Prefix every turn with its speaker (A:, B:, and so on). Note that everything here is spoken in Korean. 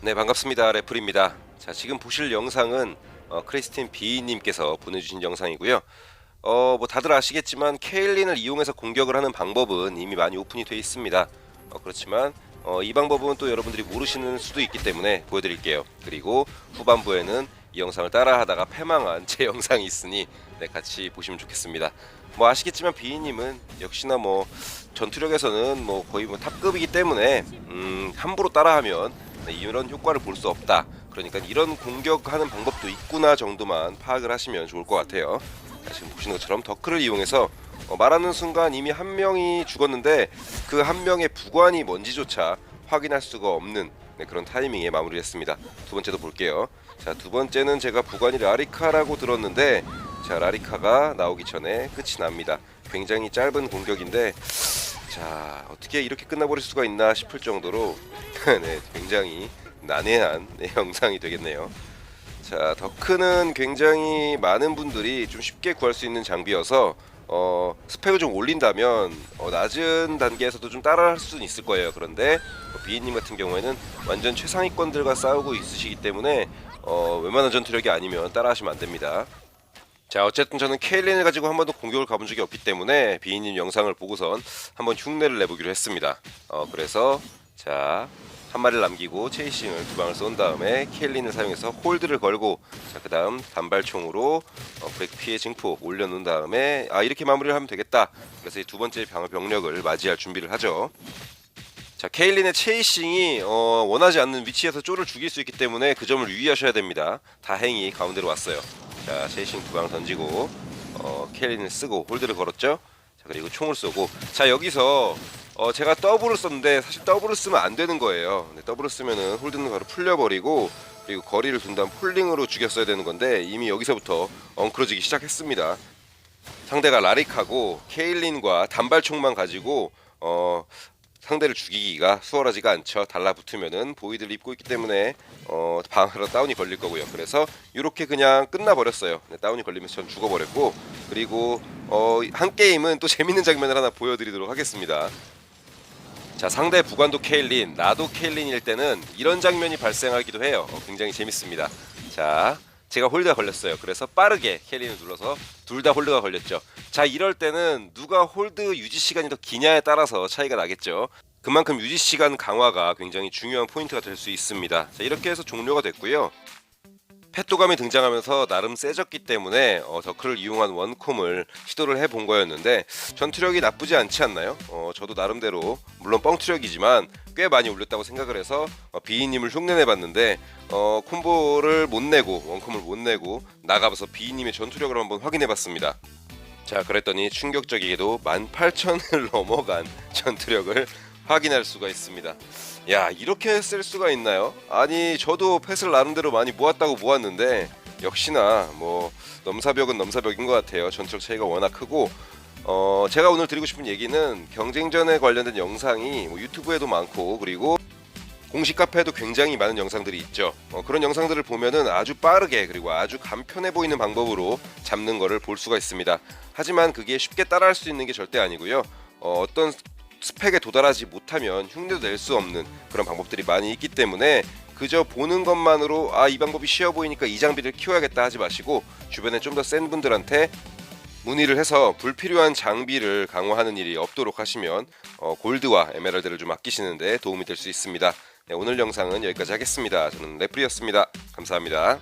A: 네 반갑습니다 레플입니다. 자 지금 보실 영상은 어, 크리스틴 비님께서 보내주신 영상이고요. 어 뭐 다들 아시겠지만 케일린을 이용해서 공격을 하는 방법은 이미 많이 오픈이 되어 있습니다. 어, 그렇지만 어, 이 방법은 또 여러분들이 모르시는 수도 있기 때문에 보여드릴게요. 그리고 후반부에는 이 영상을 따라하다가 패망한 제 영상이 있으니 네, 같이 보시면 좋겠습니다. 뭐 아시겠지만 비님은 역시나 뭐 전투력에서는 뭐 거의 뭐 탑급이기 때문에 음, 함부로 따라하면 네, 이런 효과를 볼 수 없다. 그러니까 이런 공격하는 방법도 있구나 정도만 파악을 하시면 좋을 것 같아요. 자, 지금 보시는 것처럼 더크를 이용해서 어, 말하는 순간 이미 한 명이 죽었는데 그 한 명의 부관이 뭔지조차 확인할 수가 없는 네, 그런 타이밍에 마무리했습니다. 두 번째도 볼게요. 자, 두 번째는 제가 부관이 라리카라고 들었는데 자, 라리카가 나오기 전에 끝이 납니다. 굉장히 짧은 공격인데 자, 어떻게 이렇게 끝나버릴 수가 있나 싶을 정도로 네, 굉장히 난해한 네, 영상이 되겠네요. 자, 더크는 굉장히 많은 분들이 좀 쉽게 구할 수 있는 장비여서 어, 스펙을 좀 올린다면 어, 낮은 단계에서도 좀 따라할 수는 있을 거예요. 그런데 어, 비인님 같은 경우에는 완전 최상위권들과 싸우고 있으시기 때문에 어, 웬만한 전투력이 아니면 따라하시면 안 됩니다. 자 어쨌든 저는 케일린을 가지고 한 번도 공격을 가본 적이 없기 때문에 비인님 영상을 보고선 한번 흉내를 내보기로 했습니다. 어 그래서 자 한 마리를 남기고 체이싱을 두 방을 쏜 다음에 케일린을 사용해서 홀드를 걸고 자 그 다음 단발총으로 어, 브레이크 피해 증폭 올려놓은 다음에 아 이렇게 마무리를 하면 되겠다. 그래서 이 두 번째 방어 병력을 맞이할 준비를 하죠. 자 케일린의 체이싱이 어, 원하지 않는 위치에서 쪼를 죽일 수 있기 때문에 그 점을 유의하셔야 됩니다. 다행히 가운데로 왔어요. 자 체이싱 두방 던지고 어, 케일린을 쓰고 홀드를 걸었죠. 자 그리고 총을 쏘고 자 여기서 어, 제가 더블을 썼는데 사실 더블을 쓰면 안 되는 거예요. 네, 더블을 쓰면은 홀드는 바로 풀려버리고 그리고 거리를 둔 다음 폴링으로 죽였어야 되는 건데 이미 여기서부터 엉클어지기 시작했습니다. 상대가 라릭하고 케일린과 단발총만 가지고 어 상대를 죽이기가 수월하지가 않죠. 달라붙으면은 보이드를 입고 있기 때문에 어 방으로 다운이 걸릴 거고요. 그래서 이렇게 그냥 끝나 버렸어요. 네, 다운이 걸리면서 전 죽어 버렸고 그리고 어 한 게임은 또 재밌는 장면을 하나 보여드리도록 하겠습니다. 자 상대 부관도 케일린, 나도 케일린일 때는 이런 장면이 발생하기도 해요. 어, 굉장히 재밌습니다. 자 제가 홀드가 걸렸어요. 그래서 빠르게 케일린을 눌러서 둘 다 홀드가 걸렸죠. 자 이럴 때는 누가 홀드 유지 시간이 더 기냐에 따라서 차이가 나겠죠. 그만큼 유지 시간 강화가 굉장히 중요한 포인트가 될 수 있습니다. 자 이렇게 해서 종료가 됐고요. 패도감이 등장하면서 나름 세졌기 때문에 어, 더크를 이용한 원콤을 시도를 해본 거였는데 전투력이 나쁘지 않지 않나요? 어, 저도 나름대로 물론 뻥투력이지만 꽤 많이 올렸다고 생각을 해서 어, 비이님을 흉내내봤는데 어, 콤보를 못 내고 원콤을 못 내고 나가서 비이님의 전투력을 한번 확인해봤습니다. 자 그랬더니 충격적이게도 18,000을 넘어간 전투력을 확인할 수가 있습니다. 야 이렇게 쓸 수가 있나요? 아니 저도 펫을 나름대로 많이 모았다고 모았는데 역시나 뭐 넘사벽은 넘사벽인 것 같아요. 전투력 차이가 워낙 크고 어 제가 오늘 드리고 싶은 얘기는 경쟁전에 관련된 영상이 뭐 유튜브에도 많고 그리고 공식 카페에도 굉장히 많은 영상들이 있죠. 어, 그런 영상들을 보면은 아주 빠르게 그리고 아주 간편해 보이는 방법으로 잡는 거를 볼 수가 있습니다. 하지만 그게 쉽게 따라할 수 있는 게 절대 아니고요. 어, 어떤 스펙에 도달하지 못하면 흉내도 낼 수 없는 그런 방법들이 많이 있기 때문에 그저 보는 것만으로 아 이 방법이 쉬워 보이니까 이 장비를 키워야겠다 하지 마시고 주변에 좀 더 센 분들한테 문의를 해서 불필요한 장비를 강화하는 일이 없도록 하시면 어, 골드와 에메랄드를 좀 아끼시는데 도움이 될 수 있습니다. 네, 오늘 영상은 여기까지 하겠습니다. 저는 레프리였습니다. 감사합니다.